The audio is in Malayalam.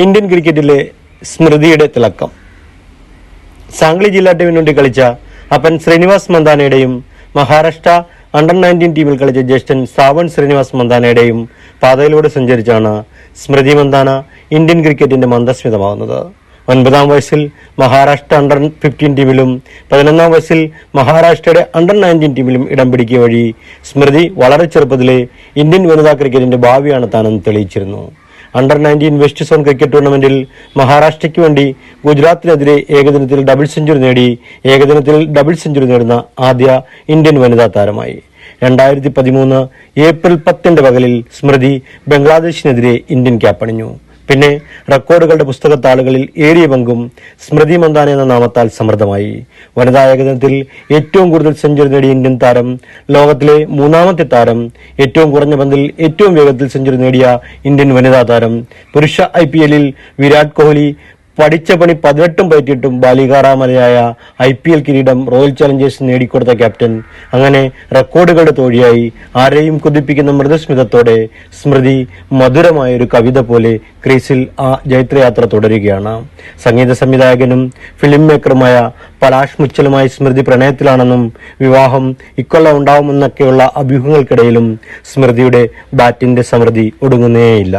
ഇന്ത്യൻ ക്രിക്കറ്റിലെ സ്മൃതിയുടെ തിളക്കം. സാംഗ്ലി ജില്ലാ ടീമിന് വേണ്ടി കളിച്ച അപ്പൻ ശ്രീനിവാസ് മന്ദാനയുടെയും മഹാരാഷ്ട്ര അണ്ടർ നയന്റീൻ ടീമിൽ കളിച്ച ജ്യേഷ്ഠൻ സാവൺ ശ്രീനിവാസ് മന്ദാനയുടെയും പാതയിലൂടെ സഞ്ചരിച്ചാണ് സ്മൃതി മന്ദാന ഇന്ത്യൻ ക്രിക്കറ്റിന്റെ മന്ദസ്മിതമാകുന്നത്. ഒൻപതാം വയസ്സിൽ മഹാരാഷ്ട്ര അണ്ടർ ഫിഫ്റ്റീൻ ടീമിലും പതിനൊന്നാം വയസ്സിൽ മഹാരാഷ്ട്രയുടെ അണ്ടർ നയന്റീൻ ടീമിലും ഇടം പിടിക്കുക വഴി സ്മൃതി വളരെ ചെറുപ്പത്തിലെ ഇന്ത്യൻ വനിതാ ക്രിക്കറ്റിന്റെ ഭാവിയാണ് താനെന്ന് തെളിയിച്ചിരുന്നു. Under nineteen west zone cricket ടൂർണമെന്റിൽ മഹാരാഷ്ട്രയ്ക്ക് വേണ്ടി ഗുജറാത്തിനെതിരെ ഏകദിനത്തിൽ ഡബിൾ സെഞ്ചുറി നേടി ഏകദിനത്തിൽ ഡബിൾ സെഞ്ചുറി നേടുന്ന ആദ്യ ഇന്ത്യൻ വനിതാ താരമായി. രണ്ടായിരത്തി പതിമൂന്ന് ഏപ്രിൽ പത്തിന്റെ പകലിൽ സ്മൃതി ബംഗ്ലാദേശിനെതിരെ ഇന്ത്യൻ ക്യാപ്പണിഞ്ഞു പിന്നെ റെക്കോർഡുകളുടെ പുസ്തകത്താളുകളിൽ ഏറിയ പങ്കും സ്മൃതി മന്ദാന എന്ന നാമത്താൽ സമൃദ്ധമായി. വനിതാ ഏകദിനത്തിൽ ഏറ്റവും കൂടുതൽ സെഞ്ചുറി നേടിയ ഇന്ത്യൻ താരം ലോകത്തിലെ മൂന്നാമത്തെ താരം ഏറ്റവും കുറഞ്ഞ പന്തിൽ ഏറ്റവും വേഗത്തിൽ സെഞ്ചുറി നേടിയ ഇന്ത്യൻ വനിതാ താരം പുരുഷ ഐ പി എല്ലിൽ വിരാട് കോഹ്ലി പഠിച്ച പണി പതിനെട്ടും പറ്റിയിട്ടും ബാലികാറാമലയായ ഐ പി എൽ കിരീടം റോയൽ ചലഞ്ചേഴ്സ് നേടിക്കൊടുത്ത ക്യാപ്റ്റൻ അങ്ങനെ റെക്കോർഡുകളുടെ തോഴിയായി ആരെയും കുതിപ്പിക്കുന്ന മൃദുസ്മിതത്തോടെ സ്മൃതി മധുരമായ ഒരു കവിത പോലെ ക്രീസിൽ ആ ജൈത്രയാത്ര തുടരുകയാണ്. സംഗീത സംവിധായകനും ഫിലിം മേക്കറുമായ പലാഷ് മുച്ചലുമായി സ്മൃതി പ്രണയത്തിലാണെന്നും വിവാഹം ഇക്കൊള്ള ഉണ്ടാവുമെന്നൊക്കെയുള്ള അഭ്യൂഹങ്ങൾക്കിടയിലും സ്മൃതിയുടെ ബാറ്റിന്റെ സമൃദ്ധി ഒടുങ്ങുന്നേയില്ല.